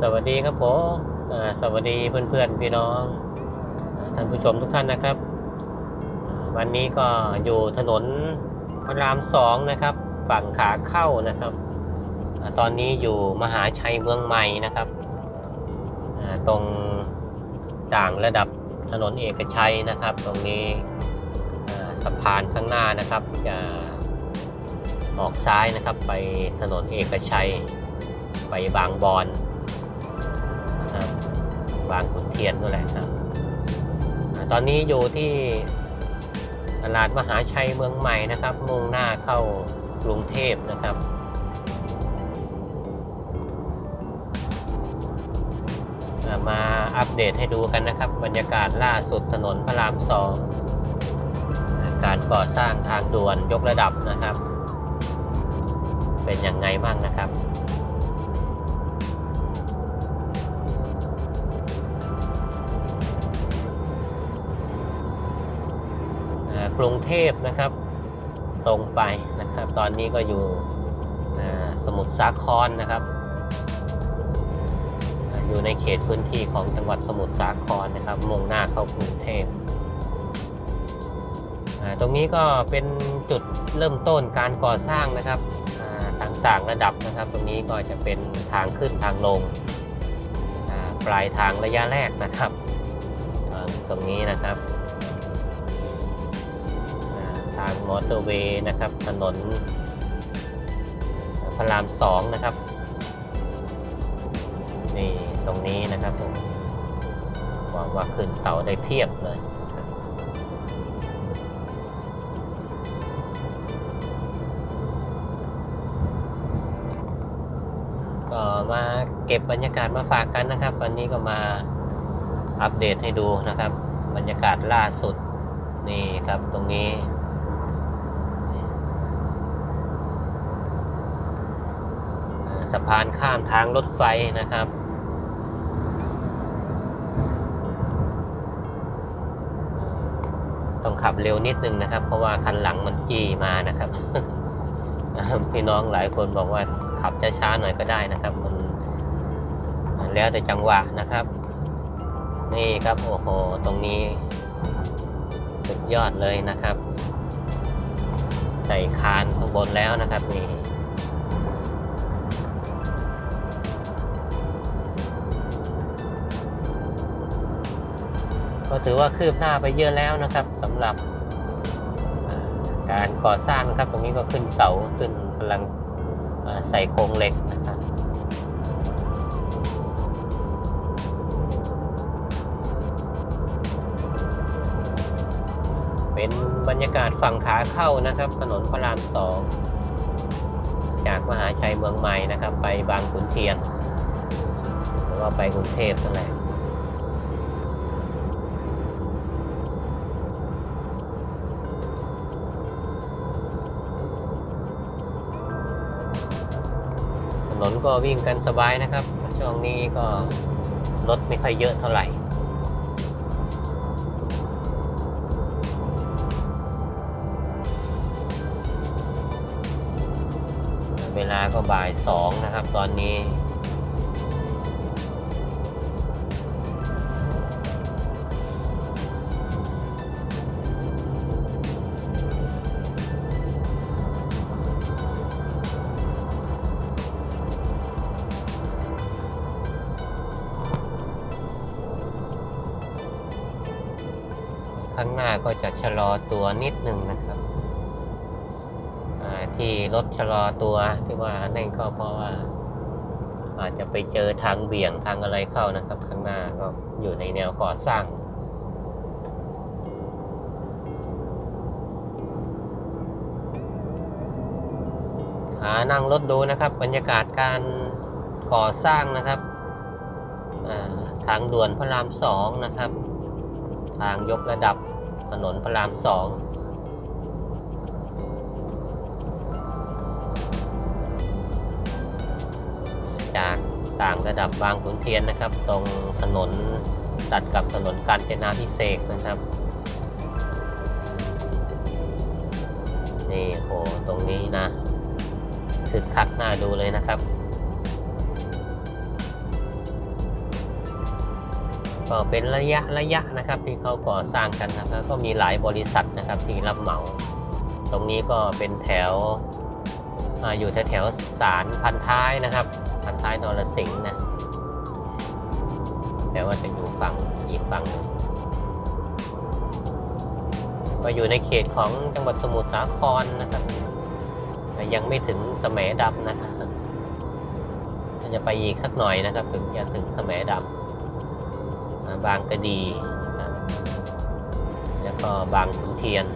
สวัสดีครับผมสวัสดีเพื่อนๆพี่น้องท่านผู้ชมทุกท่านนะครับ วันนี้ก็อยู่ถนนพระรามสองนะครับ ฝั่งขาเข้านะครับ ตอนนี้อยู่มหาชัยเมืองใหม่นะครับ ตรงต่างระดับถนนเอกชัยนะครับ ตรงนี้สะพานข้างหน้านะครับจะออกซ้ายนะครับไปถนนเอกชัยไปบางบอน บางขุนเทียนนั่นแหละครับ ตอนนี้อยู่ที่ตลาดมหาชัยเมืองใหม่นะครับ มุ่งหน้าเข้ากรุงเทพนะครับ มาอัปเดตให้ดูกันนะครับ บรรยากาศล่าสุดถนนพระรามสองการก่อสร้างทางด่วนยกระดับนะครับ เป็นอย่างไงบ้างนะครับ กรุงเทพนะครับ ตรงไปนะครับ ตอนนี้ก็อยู่สมุทรสาครนะครับ อยู่ในเขตพื้นที่ของจังหวัดสมุทรสาครนะครับ มุ่งหน้าเข้ากรุงเทพตรงนี้ก็เป็นจุดเริ่มต้นการก่อสร้างนะครับต่างๆระดับนะครับ ตรงนี้ก็จะเป็นทางขึ้นทางลงปลายทางระยะแรกนะครับ ตรงนี้นะครับ เตอร์เวย์นะครับ ถนนพระรามสองนะครับ นี่ตรงนี้นะครับผมหวังว่าขึ้นเสาได้เพียบเลยก็มาเก็บบรรยากาศมาฝากกันนะครับ วันนี้ก็มาอัปเดตให้ดูนะครับ บรรยากาศล่าสุดนี่ครับตรงนี้เอ่อ สะพานข้ามทางรถไฟนะครับ ต้องขับเร็วนิดนึงนะครับ เพราะว่าคันหลังมันจี้มานะครับ พี่น้องหลายคนบอกว่าขับช้าๆหน่อยก็ได้นะครับ มันมันแล้วแต่จังหวะนะครับ นี่ครับโอ้โหตรงนี้สุดยอดเลยนะครับ ใส่คานข้างบนแล้วนะครับนี่ ก็ถือว่าคืบหน้าไปเยอะแล้วนะครับสำหรับการก่อสร้างนะครับ ตรงนี้ก็ขึ้นเสาขึ้นกำลังใส่โครงเหล็กนะครับเป็นบรรยากาศฝั่งขาเข้านะครับ ถนนพระรามสองจากมหาชัยเมืองใหม่นะครับ ไปบางขุนเทียนหรือว่าไปกรุงเทพนั่นแหละ นนก็วิ่งกันสบายนะครับ ช่วงนี้ก็รถไม่ค่อยเยอะเท่าไหร่เวลาก็บ่ายสองนะครับ ตอนนี้างหน้าก็จะชะลอตัวนิดนึงนะครับที่รถชะลอตัวที่ว่านั่นก็เพราะว่า อาจจะไปเจอทางเบี่ยงทางอะไรเข้านะครับ ข้างหน้าก็อยู่ในแนวก่อสร้างหานั่งรถดูนะครับ บรรยากาศการก่อสร้างนะครับทางด่วนพระรามสองนะครับ ทางยกระดับ ถนนพระรามสองจากต่างระดับบางขุนเทียนนะครับ ตรงถนนตัดกับถนนกาญจนาพิเศษนะครับ นี่โหตรงนี้นะคึกคักน่าดูเลยนะครับ ก็เป็นระยะระยะนะครับที่เขาก่อสร้างกันนะครับ ก็มีหลายบริษัทนะครับที่รับเหมา ตรงนี้ก็เป็นแถวออยู่แถวสารพันท้ายนะครับพันท้ายนรสิงห์นะแต่ว่าจะอยู่ฝั่งอีกฝั่งหนึ่งก็อยู่ในเขตของจังหวัดสมุทรสาครนะครับยังไม่ถึงสมดำนะครับจะไปอีกสักหน่อยนะครับ ถึงจะถึงสมดำ บางกระดีนะแล้วก็บางขุนเทียน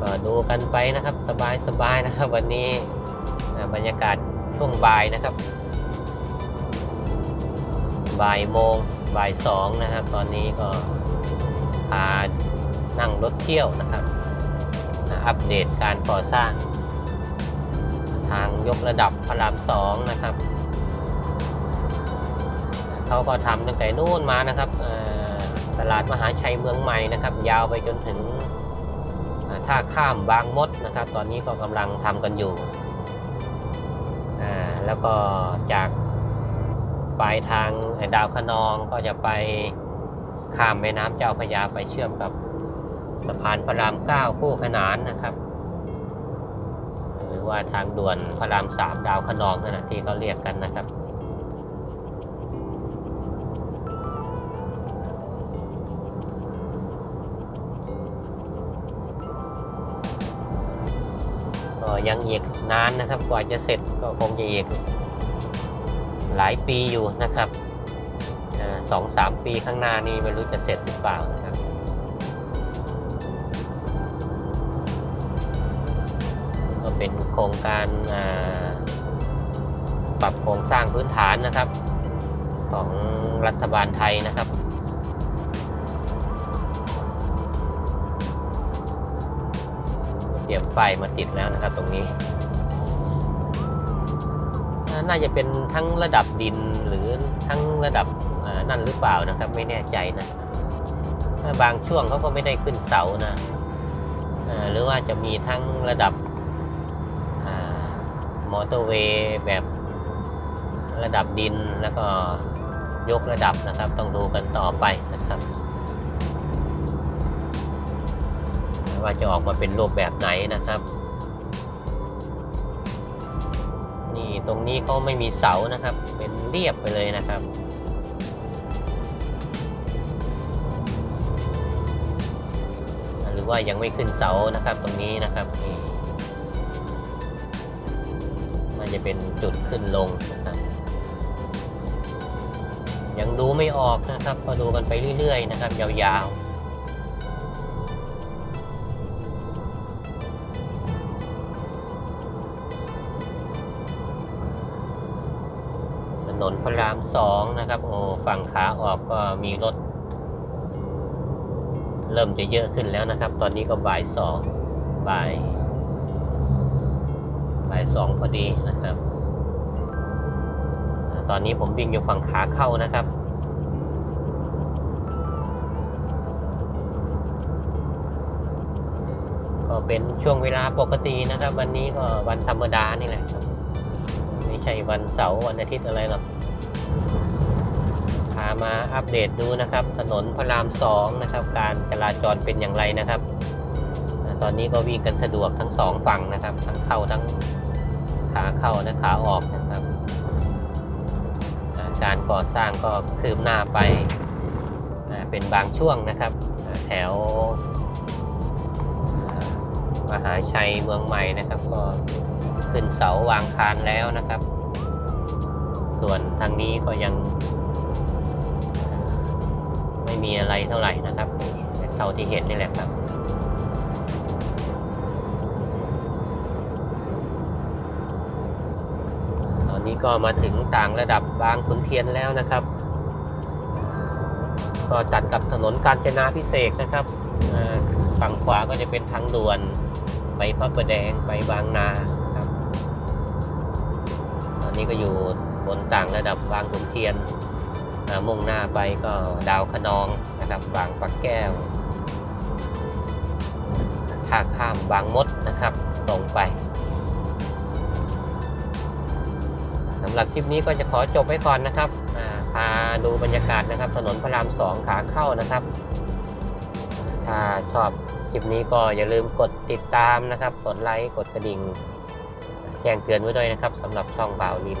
ก็ดูกันไปนะครับสบายสบายๆนะครับ วันนี้บรรยากาศช่วงบ่ายนะครับ บ่ายโมงบ่ายสองนะครับ ตอนนี้ก็พานั่งรถเที่ยวนะครับอัปเดตการก่อสร้าง ทางยกระดับพระรามสองนะครับ เขาก็ทำตั้งแต่นู่นมานะครับตลาดมหาชัยเมืองใหม่นะครับ ยาวไปจนถึงท่าข้ามบางมดนะครับ ตอนนี้ก็กำลังทำกันอยู่ แล้วก็จากปลายทางดาวคะนองก็จะไปข้ามแม่น้ำเจ้าพระยาไปเชื่อมกับสะพานพระรามเก้าคู่ขนานนะครับ หรือว่าทางด่วนพระรามสามดาวคะนองนั่นนะที่เขาเรียกกันนะครับ ยังอีกนานนะครับกว่าจะเสร็จก็คงจะอีกหลายปีอยู่นะครับสองสามปีข้างหน้านี่ไม่รู้จะเสร็จหรือเปล่านะครับก็เป็นโครงการอ่าปรับโครงสร้างพื้นฐานนะครับ ของรัฐบาลไทยนะครับ เตรียมไฟมาติดแล้วนะครับตรงนี้ น่าจะเป็นทั้งระดับดินหรือทั้งระดับนั่นหรือเปล่านะครับ ไม่แน่ใจนะบางช่วงเขาก็ไม่ได้ขึ้นเสานะหรือว่าจะมีทั้งระดับอมอเตอร์เวย์แบบระดับดินแล้วก็ยกระดับนะครับ ต้องดูกันต่อไปนะครับ ว่าจะออกมาเป็นรูปแบบไหนนะครับ นี่ตรงนี้เขาไม่มีเสานะครับ เป็นเรียบไปเลยนะครับหรือว่ายังไม่ขึ้นเสานะครับตรงนี้นะครับนี่มันจะเป็นจุดขึ้นลงนะครับยังดูไม่ออกนะครับ ก็ดูกันไปเรื่อยๆนะครับ ยาวๆ นนพระรามสองนะครับโอ้ฝั่งขาออกก็มีรถ เริ่มจะเยอะขึ้นแล้วนะครับ ตอนนี้ก็บ่ายสองบ่ายบ่ายสองพอดีนะครับ ตอนนี้ผมวิ่งอยู่ฝั่งขาเข้านะครับก็เป็นช่วงเวลาปกตินะครับ วันนี้ก็วันธรรมดานี่แหละครับ ช่วันเสาร์วันอาทิตย์อะไรหรอกพามาอัปเดตดูนะครับ ถนนพระรามสองนะครับ การจราจรเป็นอย่างไรนะครับ ตอนนี้ก็วิ่งกันสะดวกทั้งสองฝั่งนะครับ ทั้งเข้าทั้งขาเข้าและขาออกนะครับ การก่อสร้างก็คืบหน้าไปเป็นบางช่วงนะครับ แถวมหาชัยเมืองใหม่นะครับ ก็ขึ้นเสาวางคานแล้วนะครับ ส่วนทางนี้ก็ยัง ไม่มีอะไรเท่าไหร่นะครับนี่เท่าที่เห็นนี่แหละครับตอนนี้ก็มาถึงต่างระดับบางขุนเทียนแล้วนะครับ ก็จัดกับถนนกาญจนาพิเศษนะครับฝั่งขวาก็จะเป็นทางด่วนไปพระประแดงไปบางนาครับ ตอนนี้ก็อยู่ บนต่างระดับบางขุนเทียนมุ่งหน้าไปก็ดาวคะนองนะครับบางปักแก้วท่าข้ามบางมดนะครับตรงไปสำหรับคลิปนี้ก็จะขอจบไว้ก่อนนะครับพาดูบรรยากาศนะครับ ถนนพระรามสองขาเข้านะครับ ถ้าชอบคลิปนี้ก็อย่าลืมกดติดตามนะครับ กดไลค์ กดกระดิ่ง แจ้งเตือนไว้ด้วยนะครับสำหรับช่องบ่าวลิน